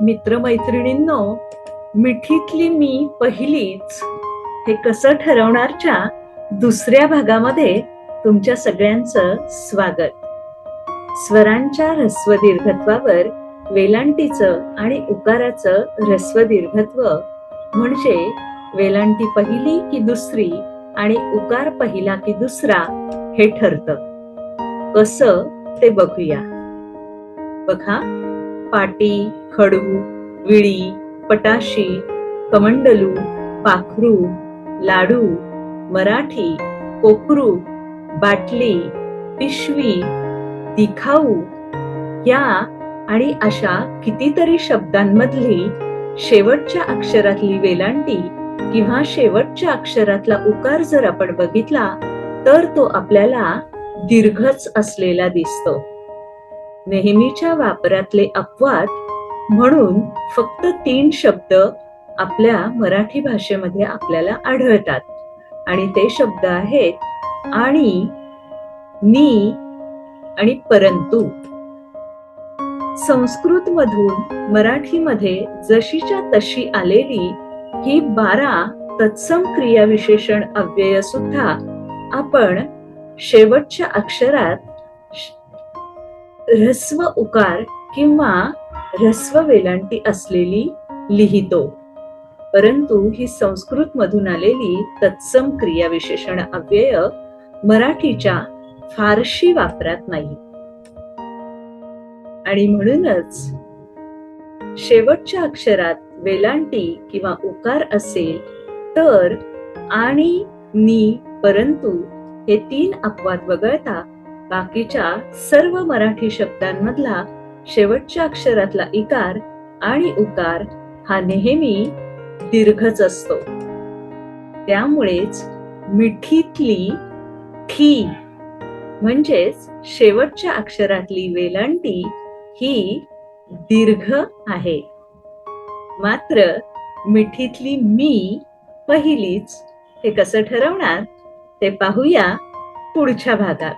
मित्रमैत्रिणींनो मिठीतली मी पहिलीच. हे कसं ठरवणारच्या दुसऱ्या भागामध्ये तुमच्या सगळ्यांचं स्वागत. स्वरांच्या ह्रस्व दीर्घत्वावर वेलांटीचं आणि उकाराचं ह्रस्वदीर्घत्व म्हणजे वेलांटी पहिली की दुसरी आणि उकार पहिला की दुसरा हे ठरतं. कसं ते बघूया. बघा. पाटी खडू विळी पटाशी कमंडलू पाखरू लाडू मराठी कोकरू बाटली पिशवी दिखाऊ या आणि अशा कितीतरी शब्दांमधली शेवटच्या अक्षरातली वेलांटी किंवा शेवटच्या अक्षरातला उकार जर आपण बघितला तर तो आपल्याला दीर्घच असलेला दिसतो. नेहमीच्या वापरातले अपवाद म्हणून फक्त तीन शब्द आपल्या मराठी भाषेमध्ये आपल्याला आढळतात. आणि ते शब्द आहेत आणि नी आणि परंतु. संस्कृत मधून मराठीमध्ये जशीच्या तशी आलेली ही बारा तत्सम क्रियाविशेषण अव्यय सुद्धा आपण शेवटच्या अक्षरात ह्रस्व उकार किंवा ह्रस्व वेलांटी असलेली लिहितो. परंतु ही संस्कृत मधून आलेली तत्सम क्रिया विशेषण अव्यय मराठीच्या फारशी वापरात नाही. आणि म्हणूनच शेवटच्या अक्षरात वेलांटी किंवा उकार असेल तर आणि नी परंतु हे तीन अपवाद वगळता बाकीच्या सर्व मराठी शब्दांमधला शेवटच्या अक्षरातला इकार आणि उकार हा नेहमी दीर्घच असतो. त्यामुळेच मिठीतली ठी म्हणजेच शेवटच्या अक्षरातली वेलांटी ही दीर्घ आहे. मात्र मिठीतली मी पहिलीच हे कसं ठरवणार ते पाहूया पुढच्या भागात.